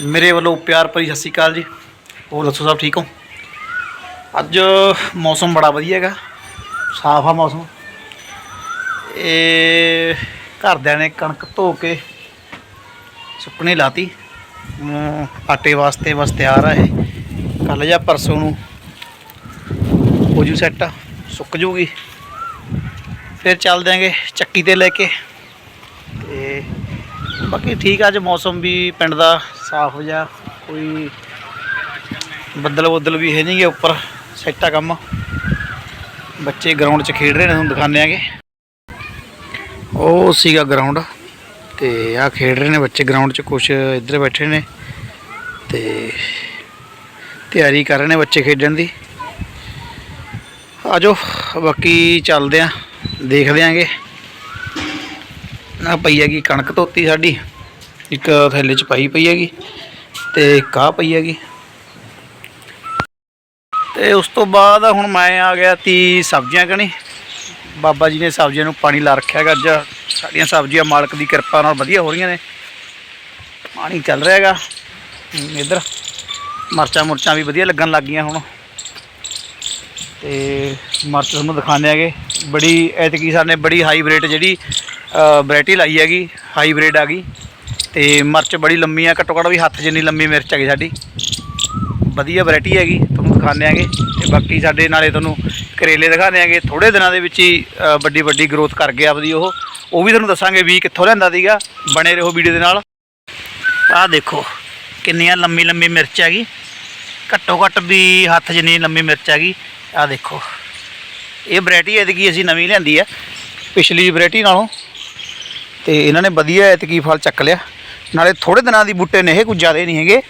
ਮੇਰੇ ਵੱਲੋਂ ਪਿਆਰ ਭਰੀ ਸਤਿ ਸ਼੍ਰੀ ਅਕਾਲ ਜੀ। ਹੋਰ ਦੱਸੋ ਸਭ ਠੀਕ ਹੋ? ਅੱਜ ਮੌਸਮ ਬੜਾ ਵਧੀਆ ਹੈਗਾ। ਸਾਫ਼ ਆ ਮੌਸਮ। ਇਹ ਘਰਦਿਆਂ ਨੇ ਕਣਕ ਧੋ ਕੇ ਸੁੱਕਣੀ ਲਾਤੀ। ਅਮ ਆਟੇ ਵਾਸਤੇ ਬਸ ਤਿਆਰ ਆ ਇਹ। ਕੱਲ ਜਾਂ ਪਰਸੋਂ ਨੂੰ ਹੋ ਜੂ ਸੈੱਟ। ਸੁੱਕ ਜੂਗੀ। ਫਿਰ ਚੱਲ ਦਿਆਂਗੇ ਚੱਕੀ ਤੇ ਲੈ ਕੇ। ਬਾਕੀ ਠੀਕ ਆ, ਅੱਜ ਮੌਸਮ ਵੀ ਪਿੰਡ ਦਾ ਸਾਫ਼ ਜਿਹਾ, ਕੋਈ ਬੱਦਲ ਬੱਦਲ ਵੀ ਹੈ ਨਹੀਂਗੇ ਉੱਪਰ ਸੈੱਟਾ ਕੰਮ। ਬੱਚੇ ਗਰਾਊਂਡ 'ਚ ਖੇਡ ਰਹੇ ਨੇ, ਤੁਹਾਨੂੰ ਦਿਖਾਉਂਦੇ ਆਂਗੇ। ਉਹ ਸੀਗਾ ਗਰਾਊਂਡ ਤੇ ਆ ਖੇਡ ਰਹੇ ਨੇ ਬੱਚੇ ਗਰਾਊਂਡ 'ਚ ਕੁਝ ਇੱਧਰ ਬੈਠੇ ਨੇ ਤੇ ਤਿਆਰੀ ਕਰ ਰਹੇ ਨੇ ਬੱਚੇ ਖੇਡਣ ਦੀ। ਆਜੋ, ਬਾਕੀ ਚੱਲਦੇ ਆਂ, ਦੇਖਦੇ ਆਂਗੇ ਨਾ ਪਈ ਹੈਗੀ ਕਣਕ ਧੋਤੀ ਸਾਡੀ। ਇੱਕ ਥੈਲੇ 'ਚ ਪਾਈ ਪਈ ਹੈਗੀ ਤੇ ਕਾਹ ਪਈ ਹੈਗੀ। ਤੇ ਉਸ ਤੋਂ ਬਾਅਦ ਹੁਣ ਮੈਂ ਆ ਗਿਆ ਤੀ ਸਬਜ਼ੀਆਂ ਕਣੀ। ਬਾਬਾ ਜੀ ਨੇ ਸਬਜ਼ੀਆਂ ਨੂੰ ਪਾਣੀ ਲਾ ਰੱਖਿਆ ਹੈਗਾ ਅੱਜ। ਸਾਡੀਆਂ ਸਬਜ਼ੀਆਂ ਮਾਲਕ ਦੀ ਕਿਰਪਾ ਨਾਲ ਵਧੀਆ ਹੋ ਰਹੀਆਂ ਨੇ। ਪਾਣੀ ਚੱਲ ਰਿਹਾ ਹੈਗਾ। ਹਮ, ਇੱਧਰ ਮਰਚਾਂ ਮੁਰਚਾਂ ਵੀ ਵਧੀਆ ਲੱਗਣ ਲੱਗ ਗਈਆਂ ਹੁਣ। ਤੇ ਮਰਚ ਤੁਹਾਨੂੰ ਦਿਖਾਉਂਦੇ ਹੈਗੇ। ਬੜੀ ਐਤਕੀ ਸਾਨੇ ਬੜੀ ਹਾਈਬ੍ਰਿਡ ਜਿਹੜੀ ਵੈਰਾਈਟੀ ਲਾਈ ਹੈਗੀ ਹਾਈਬ੍ਰਿਡ ਆ ਗਈ ਤੇ ਮਿਰਚ ਬੜੀ ਲੰਮੀ ਆ, ਘੱਟੋ ਘੱਟ ਵੀ ਹੱਥ ਜਿੰਨੀ ਲੰਮੀ ਮਿਰਚ ਹੈਗੀ ਸਾਡੀ। ਵਧੀਆ ਵੈਰਾਈਟੀ ਹੈਗੀ, ਤੁਹਾਨੂੰ ਦਿਖਾਉਂਦੇ ਆਂਗੇ ਤੇ ਬਾਕੀ ਸਾਡੇ ਨਾਲੇ ਤੁਹਾਨੂੰ ਕਰੇਲੇ ਦਿਖਾਉਂਦੇ ਆਗੇ ਥੋੜੇ ਦਿਨਾਂ ਦੇ ਵਿੱਚ ਹੀ ਵੱਡੀ ਵੱਡੀ ਗਰੋਥ ਕਰ ਗਿਆ ਆਪਦੀ ਉਹ। ਉਹ ਵੀ ਤੁਹਾਨੂੰ ਦੱਸਾਂਗੇ ਵੀ ਕਿੱਥੋਂ ਲਿਆਂਦਾ ਸੀਗਾ, ਬਣੇ ਰਹੋ ਵੀਡੀਓ ਦੇ ਨਾਲ। ਆਹ ਦੇਖੋ, ਕਿੰਨੀਆਂ ਲੰਮੀ ਲੰਮੀ ਮਿਰਚ ਹੈਗੀ, ਘੱਟੋ ਘੱਟ ਵੀ ਹੱਥ ਜਿੰਨੀ ਲੰਮੀ ਮਿਰਚ ਹੈਗੀ। ਆਹ ਦੇਖੋ, ਇਹ ਵੈਰਾਈਟੀ ਐਤਕੀ ਅਸੀਂ ਨਵੀਂ ਲਿਆਂਦੀ ਆ, ਪਿਛਲੀ ਵੈਰਾਈਟੀ ਨਾਲੋਂ। ਤੇ ਇਹਨਾਂ ਨੇ ਵਧੀਆ ਐਤਕੀ ਫਲ ਚੱਕ ਲਿਆ। ਨਾਲੇ ਥੋੜੇ ਦਿਨਾਂ ਦੀ ਬੂਟੇ ਨੇ ਇਹ, ਕੁਝ ਜ਼ਿਆਦਾ ਨਹੀਂ ਹੈਗੇ।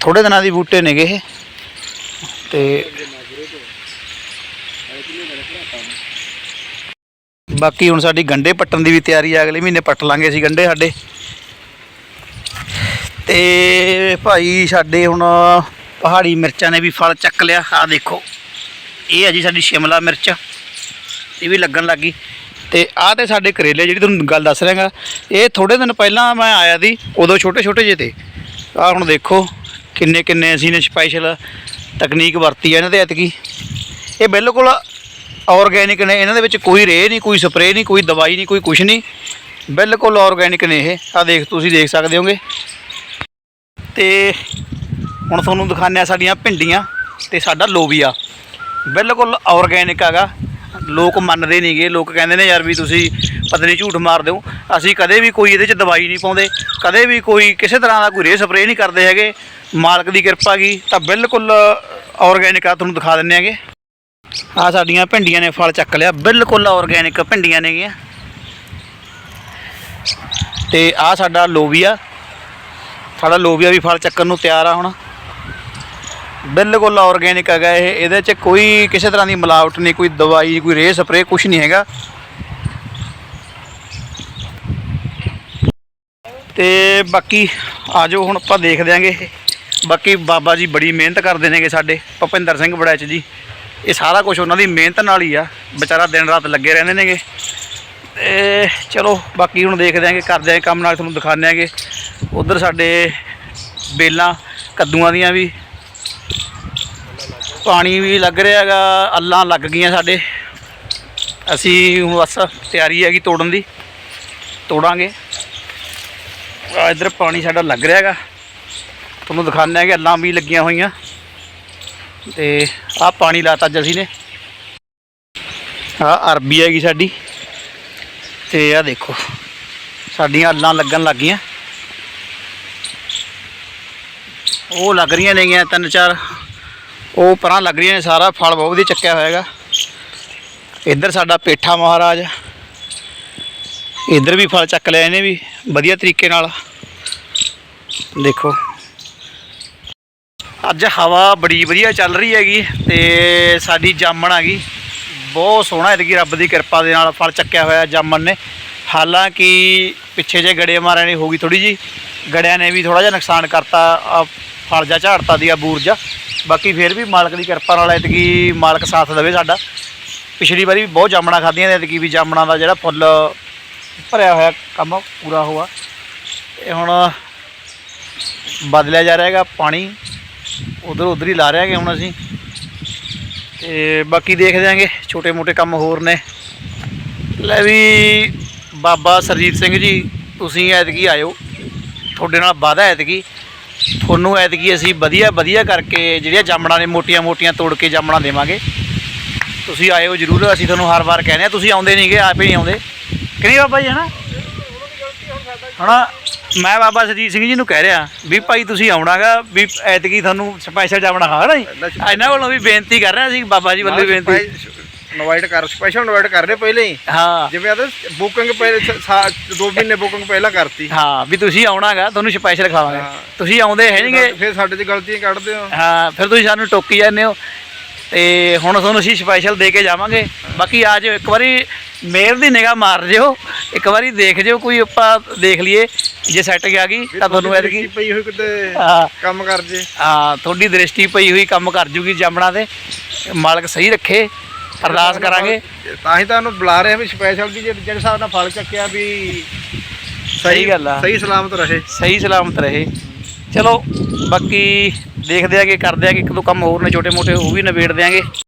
ਥੋੜੇ ਦਿਨਾਂ ਦੀ ਬੂਟੇ ਨੇਗੇ ਇਹ। ਤੇ ਬਾਕੀ ਹੁਣ ਸਾਡੀ ਗੰਡੇ ਪੱਟਣ ਦੀ ਵੀ ਤਿਆਰੀ ਆ, ਅਗਲੇ ਮਹੀਨੇ ਪੱਟ ਲਾਂਗੇ ਅਸੀਂ ਗੰਡੇ ਸਾਡੇ। ਤੇ ਭਾਈ ਸਾਡੇ ਹੁਣ ਪਹਾੜੀ ਮਿਰਚਾਂ ਨੇ ਵੀ ਫਲ ਚੱਕ ਲਿਆ। ਆ ਦੇਖੋ, ਇਹ ਹੈ ਜੀ ਸਾਡੀ ਸ਼ਿਮਲਾ ਮਿਰਚ। ਇਹ ਵੀ ਲੱਗਣ ਲੱਗੀ ਤੇ ਆਹ ਤੇ ਸਾਡੇ ਕਰੇਲੇ ਜਿਹੜੀ ਤੁਹਾਨੂੰ ਗੱਲ ਦੱਸ ਰਿਹਾਗਾ, ਇਹ ਥੋੜੇ ਦਿਨ ਪਹਿਲਾਂ ਮੈਂ ਆਇਆ ਸੀ, ਉਦੋਂ ਛੋਟੇ ਛੋਟੇ ਜਿਹੇ ਤੇ। ਆਹ ਹੁਣ ਦੇਖੋ ਕਿੰਨੇ ਕਿੰਨੇ ਅਸੀਂ ਨੇ ਸਪੈਸ਼ਲ ਤਕਨੀਕ ਵਰਤੀ ਹੈ ਇਹਨਾਂ ਦੇ ਐਤਕੀ। ਇਹ ਬਿਲਕੁਲ ਆਰਗੈਨਿਕ ਨੇ, ਇਹਨਾਂ ਦੇ ਵਿੱਚ ਕੋਈ ਰੇਹ ਨਹੀਂ, ਕੋਈ ਸਪਰੇਅ ਨਹੀਂ, ਕੋਈ ਦਵਾਈ ਨਹੀਂ, ਕੋਈ ਕੁਝ ਨਹੀਂ। ਬਿਲਕੁਲ ਆਰਗੈਨਿਕ ਨੇ ਇਹ। ਆ ਦੇਖ, ਤੁਸੀਂ ਦੇਖ ਸਕਦੇ ਹੋਗੇ। ਤੇ ਹੁਣ ਤੁਹਾਨੂੰ ਦਿਖਾਉਂਦੇ ਆ ਸਾਡੀਆਂ ਭਿੰਡੀਆਂ ਤੇ ਸਾਡਾ ਲੋਬੀਆ। ਬਿਲਕੁਲ ਆਰਗੈਨਿਕ ਹੈਗਾ। ਲੋਕ ਮੰਨਦੇ ਨਹੀਂਗੇ ਲੋਕ ਕਹਿੰਦੇ ਨੇ ਯਾਰ ਵੀ ਤੁਸੀਂ ਪਤਾ ਨਹੀਂ ਝੂਠ ਮਾਰਦੇ ਹੋ ਅਸੀਂ ਕਦੇ ਵੀ ਕੋਈ ਇਹਦੇ 'ਚ ਦਵਾਈ ਨਹੀਂ ਪਾਉਂਦੇ, ਕਦੇ ਵੀ ਕੋਈ ਕਿਸੇ ਤਰ੍ਹਾਂ ਦਾ ਕੋਈ ਰੇਹ ਸਪਰੇਅ ਨਹੀਂ ਕਰਦੇ ਹੈਗੇ। ਮਾਲਕ ਦੀ ਕਿਰਪਾ ਗਈ ਤਾਂ ਬਿਲਕੁਲ ਆਰਗੈਨਿਕ ਆ, ਤੁਹਾਨੂੰ ਦਿਖਾ ਦਿੰਨੇ ਹੈਗੇ। ਆ ਸਾਡੀਆਂ ਭਿੰਡੀਆਂ ਨੇ ਫਲ ਚੱਕ ਲਿਆ, ਬਿਲਕੁਲ ਆਰਗੈਨਿਕ ਭਿੰਡੀਆਂ ਨੇਗੀਆਂ। ਤੇ ਆ ਸਾਡਾ ਲੋਬੀਆ ਸਾਡਾ ਲੋਬੀਆ ਵੀ ਫਲ ਚੱਕਣ ਨੂੰ ਤਿਆਰ ਆ ਹੁਣ। ਬਿਲਕੁਲ ਆਰਗੈਨਿਕ ਹੈਗਾ ਇਹ। ਇਹਦੇ 'ਚ ਕੋਈ ਕਿਸੇ ਤਰ੍ਹਾਂ ਦੀ ਮਿਲਾਵਟ ਨਹੀਂ, ਕੋਈ ਦਵਾਈ, ਕੋਈ ਰੇਹ ਸਪਰੇ ਕੁਝ ਨਹੀਂ ਹੈਗਾ। ਤੇ ਬਾਕੀ ਆਜੋ ਹੁਣ ਆਪਾਂ ਦੇਖ ਦਿਆਂਗੇ ਬਾਕੀ ਬਾਬਾ ਜੀ ਬੜੀ ਮਿਹਨਤ ਕਰਦੇ ਨੇਗੇ ਸਾਡੇ, ਭਪਿੰਦਰ ਸਿੰਘ ਬੜੈਚ ਜੀ। ਇਹ ਸਾਰਾ ਕੁਝ ਉਹਨਾਂ ਦੀ ਮਿਹਨਤ ਨਾਲ ਹੀ ਆ। ਵਿਚਾਰਾ ਦਿਨ ਰਾਤ ਲੱਗੇ ਰਹਿੰਦੇ ਨੇਗੇ। ਤੇ ਚਲੋ, ਬਾਕੀ ਹੁਣ ਦੇਖਦੇ ਆਂਗੇ, ਕਰਦੇ ਆਂ ਕੰਮ, ਨਾਲ ਤੁਹਾਨੂੰ ਦਿਖਾਉਂਦੇ ਆਂਗੇ। ਉਧਰ ਸਾਡੇ ਬੇਲਾਂ, ਕੱਦੂਆਂ ਦੀਆਂ ਵੀ। ਪਾਣੀ ਵੀ ਲੱਗ ਰਿਹਾ ਹੈਗਾ, ਅੱਲਾਂ ਲੱਗ ਗਈਆਂ ਸਾਡੇ। ਅਸੀਂ ਬਸ ਤਿਆਰੀ ਹੈਗੀ ਤੋੜਨ ਦੀ। ਤੋੜਾਂਗੇ। ਆ ਇਧਰ ਪਾਣੀ ਸਾਡਾ ਲੱਗ ਰਿਹਾ ਹੈਗਾ। ਤੁਹਾਨੂੰ ਦਿਖਾਉਂਦੇ ਕਿ ਅੱਲਾਂ ਵੀ ਲੱਗੀਆਂ ਹੋਈਆਂ। ਤੇ ਆਹ ਪਾਣੀ ਲਾਤਾ ਅੱਜ ਅਸੀਂ ਨੇ। ਆ ਅਰਬੀ ਹੈਗੀ ਸਾਡੀ। ਤੇ ਆ ਦੇਖੋ, ਸਾਡੀਆਂ ਅੱਲਾਂ ਲੱਗਣ ਲੱਗ ਗਈਆਂ। ਉਹ ਲੱਗ ਰਹੀਆਂ ਨੇਗੀਆਂ ਤਿੰਨ ਚਾਰ। ਉਹ ਪਰਾਂ ਲੱਗ ਰਹੀਆਂ ਨੇ ਸਾਰਾ, ਫਲ ਬਹੁਤ ਵਧੀਆ ਚੱਕਿਆ ਹੋਇਆ ਹੈਗਾ। ਇੱਧਰ ਸਾਡਾ ਪੇਠਾ ਮਹਾਰਾਜ। ਇੱਧਰ ਵੀ ਫਲ ਚੱਕ ਲਿਆ ਇਹਨੇ ਵੀ, ਵਧੀਆ ਤਰੀਕੇ ਨਾਲ। ਦੇਖੋ। ਅੱਜ ਹਵਾ ਬੜੀ ਵਧੀਆ ਚੱਲ ਰਹੀ ਹੈਗੀ ਤੇ ਸਾਡੀ ਜਾਮਣ ਆ ਗਈ। ਬਹੁਤ ਸੋਹਣਾ ਇਹਦੀ ਰੱਬ ਦੀ ਕਿਰਪਾ ਦੇ ਨਾਲ ਫਲ ਚੱਕਿਆ ਹੋਇਆ ਜਾਮਣ ਨੇ। ਹਾਲਾਂਕਿ ਪਿੱਛੇ ਜੇ ਗੜੇ ਮਾਰਿਆਂ ਨੇ ਹੋ ਗਈ ਥੋੜੀ ਜੀ ਗੜਿਆਂ ਨੇ ਵੀ ਥੋੜਾ ਜਿਹਾ ਨੁਕਸਾਨ ਕਰਤਾ। ਫਲ ਜਾ ਝਾੜਤਾ ਦੀ ਆ ਬੂਰਜਾ ਬਾਕੀ ਫਿਰ ਵੀ ਮਾਲਕ ਦੀ ਕਿਰਪਾ ਨਾਲ ਐਤਕੀ ਮਾਲਕ ਸਾਥ ਦੇਵੇ ਸਾਡਾ। ਪਿਛਲੀ ਵਾਰੀ ਵੀ ਬਹੁਤ ਜਾਮਣਾ ਖਾਧੀਆਂ ਨੇ ਐਤਕੀ ਵੀ ਜਾਮਣਾ ਦਾ ਜਿਹੜਾ ਫੁੱਲ ਭਰਿਆ ਹੋਇਆ ਕੰਮ ਪੂਰਾ ਹੋਆ। ਇਹ ਹੁਣ ਬਦਲਿਆ ਜਾ ਰਿਹਾ ਹੈਗਾ ਪਾਣੀ। ਉਧਰ ਉਧਰ ਹੀ ਲਾ ਰਹੇ ਹੈਗੇ ਹੁਣ ਅਸੀਂ। ਤੇ ਬਾਕੀ ਦੇਖਦੇ ਆਂਗੇ ਛੋਟੇ ਮੋਟੇ ਕੰਮ ਹੋਰ ਨੇ। ਲੈ ਵੀ ਬਾਬਾ ਸਰਜੀਤ ਸਿੰਘ ਜੀ, ਤੁਸੀਂ ਐਤਕੀ ਆਇਓ। ਤੁਹਾਡੇ ਨਾਲ ਵਾਅਦਾ ਐਤਕੀ। ਤੁਹਾਨੂੰ ਐਤਕੀ ਅਸੀਂ ਵਧੀਆ ਵਧੀਆ ਕਰਕੇ ਜਿਹੜੀਆਂ ਜਾਮਣਾਂ ਨੇ ਮੋਟੀਆਂ ਮੋਟੀਆਂ ਤੋੜ ਕੇ ਜਾਮਣਾਂ ਦੇਵਾਂਗੇ। ਤੁਸੀਂ ਆਇਓ ਜਰੂਰ ਅਸੀਂ ਤੁਹਾਨੂੰ ਹਰ ਵਾਰ ਕਹਿੰਦੇ ਆ ਤੁਸੀਂ ਆਉਂਦੇ ਨਹੀਂਗੇ ਆਪੇ ਨਹੀਂ ਆਉਂਦੇ। ਕਿ ਨਹੀਂ ਬਾਬਾ ਜੀ ਹਨਾ? ਹਣਾ ਮੈਂ ਬਾਬਾ ਸਰਜੀਤ ਸਿੰਘ ਜੀ ਨੂੰ ਕਹਿ ਰਿਹਾ ਵੀ ਭਾਈ ਤੁਸੀਂ ਆਉਣਾਗਾ ਵੀ ਐਤਕੀ ਤੁਹਾਨੂੰ ਸਪੈਸ਼ਲ ਜਾਮਣਾ ਖਾਣਾ ਜੀ? ਇਹਨਾਂ ਵੱਲੋਂ ਵੀ ਬੇਨਤੀ ਕਰ ਰਿਹਾ ਸੀ ਬਾਬਾ ਜੀ ਵੱਲੋਂ ਵੀ ਬੇਨਤੀ। ਇਨਵਾਈਟ ਕਰ ਸਪੈਸ਼ਲ ਇਨਵਾਈਟ ਕਰ ਰਹੇ ਪਹਿਲੇ ਹੀ। ਹਾਂ। ਜਿਵੇਂ ਆਦੇ ਬੁਕਿੰਗ ਪਹਿਲੇ ਸ- ਸਾ- ਦੋ ਮਹੀਨੇ ਬੁਕਿੰਗ ਪਹਿਲਾਂ ਕਰਤੀ। ਹਾਂ ਵੀ ਤੁਸੀਂ ਆਉਣਾਗਾ ਤੁਹਾਨੂੰ ਸਪੈਸ਼ਲ ਖਾਵਾਂਗੇ। ਤੁਸੀਂ ਆਉਂਦੇ ਹੈ ਨਹੀਂਗੇ ਫਿਰ ਸਾਡੇ 'ਚ ਗਲਤੀਆਂ ਕੱਢਦੇ ਹੋ। ਹਾਂ ਫਿਰ ਤੁਸੀਂ ਸਾਨੂੰ ਟੋਕੀ ਜਾਂਦੇ ਹੋ। ਤੇ ਹੁਣ ਤੁਹਾਨੂੰ ਅਸੀਂ ਸਪੈਸ਼ਲ ਦੇ ਕੇ ਜਾਵਾਂਗੇ। ਬਾਕੀ ਆ ਜਾਓ ਇੱਕ ਵਾਰੀ ਮੇਰ ਦੀ ਨਿਗਾਹ ਮਾਰ ਜਿਓ ਇੱਕ ਵਾਰੀ ਦੇਖ ਜਿਓ ਕੋਈ ਆਪਾਂ ਦੇਖ ਲਈਏ ਜੇ ਸੈੱਟ ਗਿਆ ਗਈ ਤਾਂ ਤੁਹਾਨੂੰ ਐਤਕੀ ਪਈ ਹੋਈ ਕਿਤੇ ਹਾਂ। ਕੰਮ ਕਰ ਜੇ। ਹਾਂ ਤੁਹਾਡੀ ਦ੍ਰਿਸ਼ਟੀ ਪਈ ਹੋਈ ਕੰਮ ਕਰ ਜੂਗੀ ਜਾਮਣਾ ਤੇ। ਮਾਲਕ ਸਹੀ ਰੱਖੇ। ਅਰਦਾਸ ਕਰਾਂਗੇ। ਤਾਂ ਹੀ ਤਾਂ ਉਹਨੂੰ ਬੁਲਾ ਰਹੇ ਆ ਵੀ ਸਪੈਸ਼ਲ ਦੀ ਜਿਹੜੇ ਹਿਸਾਬ ਨਾਲ ਫਲ ਚੱਕਿਆ ਵੀ ਸਹੀ ਗੱਲ ਆ। ਸਹੀ ਸਲਾਮਤ ਰਹੇ। ਸਹੀ ਸਲਾਮਤ ਰਹੇ। ਚਲੋ ਬਾਕੀ ਦੇਖਦੇ ਆਗੇ ਕਰਦੇ ਆਗੇ ਇੱਕ ਦੋ ਕੰਮ ਹੋਰ ਨੇ ਛੋਟੇ ਮੋਟੇ ਉਹ ਵੀ ਨਿਬੇੜ ਦਿਆਂਗੇ।